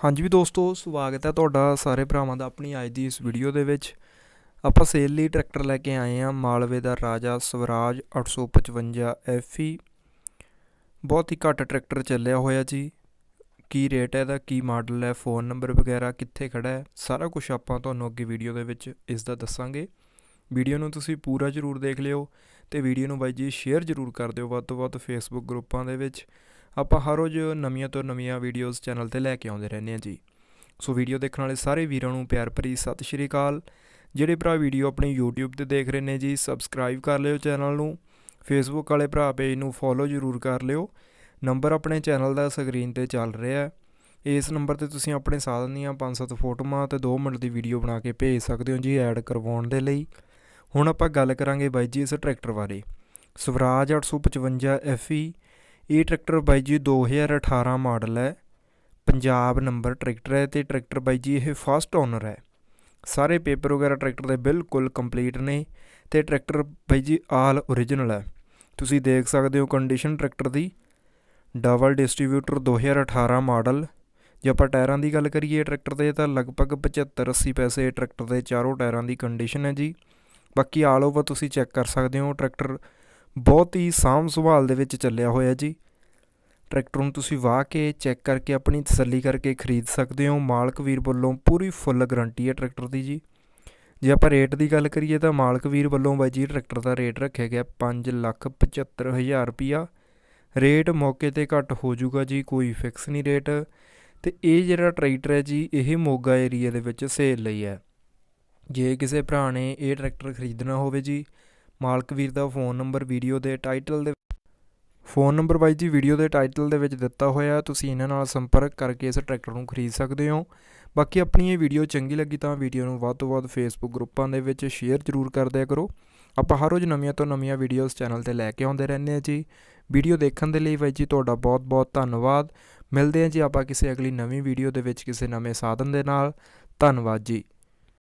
ਹਾਂਜੀ ਵੀ ਦੋਸਤੋ, ਸਵਾਗਤ ਹੈ ਤੁਹਾਡਾ ਸਾਰੇ ਭਰਾਵਾਂ ਦਾ ਆਪਣੀ ਅੱਜ ਦੀ ਇਸ ਵੀਡੀਓ ਦੇ ਵਿੱਚ। ਆਪਾਂ ਸੇਲ ਲਈ ਟਰੈਕਟਰ ਲੈ ਕੇ ਆਏ ਹਾਂ, ਮਾਲਵੇ ਦਾ ਰਾਜਾ ਸਵਰਾਜ 855 FE ਬਹੁਤ ਹੀ ਘੱਟ ਟਰੈਕਟਰ ਚੱਲਿਆ ਹੋਇਆ ਜੀ। ਕੀ ਰੇਟ ਹੈ ਇਹਦਾ, ਕੀ ਮਾਡਲ ਹੈ ਫੋਨ ਨੰਬਰ ਵਗੈਰਾ ਕਿੱਥੇ ਖੜਾ ਹੈ, ਸਾਰਾ ਕੁਝ ਆਪਾਂ ਤੁਹਾਨੂੰ ਅੱਗੇ ਵੀਡੀਓ ਦੇ ਵਿੱਚ ਇਸ ਦਾ ਦੱਸਾਂਗੇ। ਵੀਡੀਓ ਨੂੰ ਤੁਸੀਂ ਪੂਰਾ ਜ਼ਰੂਰ ਦੇਖ ਲਿਓ ਤੇ ਵੀਡੀਓ ਨੂੰ ਬਾਈ ਜੀ ਸ਼ੇਅਰ ਜ਼ਰੂਰ ਕਰ ਦਿਓ ਵੱਧ ਤੋਂ ਵੱਧ ਫੇਸਬੁੱਕ ਗਰੁੱਪਾਂ ਦੇ ਵਿੱਚ। ਆਪਾਂ ਹਰ ਰੋਜ਼ ਨਵੀਆਂ ਤੋਂ ਨਵੀਆਂ ਵੀਡੀਓਜ਼ ਚੈਨਲ ਤੇ ਲੈ ਕੇ ਆਉਂਦੇ ਰਹਿੰਦੇ ਹਾਂ ਜੀ। ਸੋ ਵੀਡੀਓ ਦੇਖਣ ਵਾਲੇ ਸਾਰੇ ਵੀਰਾਂ ਨੂੰ ਪਿਆਰ ਭਰੀ ਸਤਿ ਸ਼੍ਰੀ ਅਕਾਲ। ਜਿਹੜੇ ਭਰਾ ਵੀਡੀਓ ਆਪਣੀ YouTube ਤੇ ਦੇਖ ਰਹੇ ਨੇ ਜੀ ਸਬਸਕ੍ਰਾਈਬ ਕਰ ਲਿਓ ਚੈਨਲ ਨੂੰ। ਫੇਸਬੁੱਕ ਵਾਲੇ ਭਰਾ ਪੇਜ ਨੂੰ ਫੋਲੋ ਜ਼ਰੂਰ ਕਰ ਲਿਓ। ਨੰਬਰ ਆਪਣੇ ਚੈਨਲ ਦਾ ਸਕਰੀਨ ਤੇ ਚੱਲ ਰਿਹਾ ਹੈ। ਇਸ ਨੰਬਰ ਤੇ ਤੁਸੀਂ ਆਪਣੇ ਸਾਧਨ ਦੀਆਂ 5-7 ਫੋਟੋਆਂ ਤੇ 2 ਮਿੰਟ ਦੀ ਵੀਡੀਓ ਬਣਾ ਕੇ ਭੇਜ ਸਕਦੇ ਹੋ ਜੀ ਐਡ ਕਰਵਾਉਣ ਦੇ ਲਈ। ਹੁਣ ਆਪਾਂ ਗੱਲ ਕਰਾਂਗੇ ਬਾਈ ਜੀ ਇਸ ਟਰੈਕਟਰ ਬਾਰੇ। ਸਵਰਾਜ 855 FE ਇਹ ਟਰੈਕਟਰ ਬਾਈ ਜੀ 2018 ਮਾਡਲ ਹੈ। ਪੰਜਾਬ ਨੰਬਰ ਟਰੈਕਟਰ ਹੈ ਤੇ ਟਰੈਕਟਰ ਬਾਈ ਜੀ ਇਹ ਫਸਟ ਓਨਰ ਹੈ। ਸਾਰੇ ਪੇਪਰ ਵਗੈਰਾ ਟਰੈਕਟਰ ਦੇ ਬਿਲਕੁਲ ਕੰਪਲੀਟ ਨੇ ਤੇ ਟਰੈਕਟਰ ਬਾਈ ਜੀ ਆਲ ਓਰੀਜਨਲ ਹੈ। ਤੁਸੀਂ ਦੇਖ ਸਕਦੇ ਹੋ ਕੰਡੀਸ਼ਨ ਟਰੈਕਟਰ ਦੀ। Double distributor 2018 model. ਜੇ ਆਪਾਂ ਟਾਇਰਾਂ ਦੀ ਗੱਲ ਕਰੀਏ ਟਰੈਕਟਰ ਦੇ ਤਾਂ ਲਗਭਗ 75 80 ਪੈਸੇ ਟਰੈਕਟਰ ਦੇ ਚਾਰੋਂ ਟਾਇਰਾਂ ਦੀ ਕੰਡੀਸ਼ਨ ਹੈ ਜੀ। ਬਾਕੀ ਆਲ ਓਵਰ ਤੁਸੀਂ ਚੈੱਕ ਕਰ ਸਕਦੇ ਹੋ ਟਰੈਕਟਰ ਬਹੁਤ ਹੀ ਸਾਂਭ ਸੰਭਾਲ ਦੇ ਵਿੱਚ ਚੱਲਿਆ ਹੋਇਆ ਜੀ। ਟਰੈਕਟਰ ਨੂੰ ਤੁਸੀਂ ਵਾਹ ਕੇ ਚੈੱਕ ਕਰਕੇ ਆਪਣੀ ਤਸੱਲੀ ਕਰਕੇ ਖਰੀਦ ਸਕਦੇ ਹੋ। ਮਾਲਕ ਵੀਰ ਵੱਲੋਂ ਪੂਰੀ ਫੁੱਲ ਗਾਰੰਟੀ ਹੈ ਟਰੈਕਟਰ ਦੀ ਜੀ। ਜੇ ਆਪਾਂ ਰੇਟ ਦੀ ਗੱਲ ਕਰੀਏ ਤਾਂ ਮਾਲਕ ਵੀਰ ਵੱਲੋਂ ਬਾਈ ਜੀ ਟਰੈਕਟਰ ਦਾ ਰੇਟ ਰੱਖਿਆ ਗਿਆ 575000 ਰੁਪਿਆ ਰੇਟ ਮੌਕੇ ਤੇ ਘੱਟ ਹੋ ਜਾਊਗਾ ਜੀ, ਕੋਈ ਫਿਕਸ ਨਹੀਂ ਰੇਟ। ਤੇ ਇਹ ਜਿਹੜਾ ਟਰੈਕਟਰ ਹੈ ਜੀ, ਇਹ ਮੋਗਾ ਏਰੀਆ ਦੇ ਵਿੱਚ ਸੇਲ ਲਈ ਹੈ। ਜੇ ਕਿਸੇ ਭਰਾ ਨੇ ਇਹ ਟਰੈਕਟਰ ਖਰੀਦਣਾ ਹੋਵੇ ਜੀ ਮਾਲਕ ਵੀਰ ਦਾ ਫੋਨ ਨੰਬਰ ਵੀਡੀਓ ਦੇ ਟਾਈਟਲ ਦੇ ਫੋਨ ਨੰਬਰ ਬਾਈ ਜੀ, ਵੀਡੀਓ ਦੇ ਟਾਈਟਲ ਦੇ ਵਿੱਚ ਦਿੱਤਾ ਹੋਇਆ ਤੁਸੀਂ ਇਹਨਾਂ ਨਾਲ ਸੰਪਰਕ ਕਰਕੇ ਇਸ ਟਰੈਕਟਰ ਨੂੰ ਖਰੀਦ ਸਕਦੇ ਹੋ। ਬਾਕੀ ਆਪਣੀ ਇਹ ਵੀਡੀਓ ਚੰਗੀ ਲੱਗੀ ਤਾਂ ਵੀਡੀਓ ਨੂੰ ਵੱਧ ਤੋਂ ਵੱਧ ਫੇਸਬੁੱਕ ਗਰੁੱਪਾਂ ਦੇ ਵਿੱਚ ਸ਼ੇਅਰ ਜ਼ਰੂਰ ਕਰ ਦਿਆ ਕਰੋ। ਆਪਾਂ ਹਰ ਰੋਜ਼ ਨਵੀਆਂ ਤੋਂ ਨਵੀਆਂ ਵੀਡੀਓਜ਼ ਚੈਨਲ ਤੇ ਲੈ ਕੇ ਆਉਂਦੇ ਰਹਿੰਦੇ ਹਾਂ ਜੀ। ਵੀਡੀਓ ਦੇਖਣ ਦੇ ਲਈ ਬਾਈ ਜੀ, ਤੁਹਾਡਾ ਬਹੁਤ ਬਹੁਤ ਧੰਨਵਾਦ। ਮਿਲਦੇ ਹਾਂ ਜੀ ਆਪਾਂ ਕਿਸੇ ਅਗਲੀ ਨਵੀਂ ਵੀਡੀਓ ਦੇ ਵਿੱਚ ਕਿਸੇ ਨਵੇਂ ਸਾਧਨ ਦੇ ਨਾਲ। ਧੰਨਵਾਦ ਜੀ।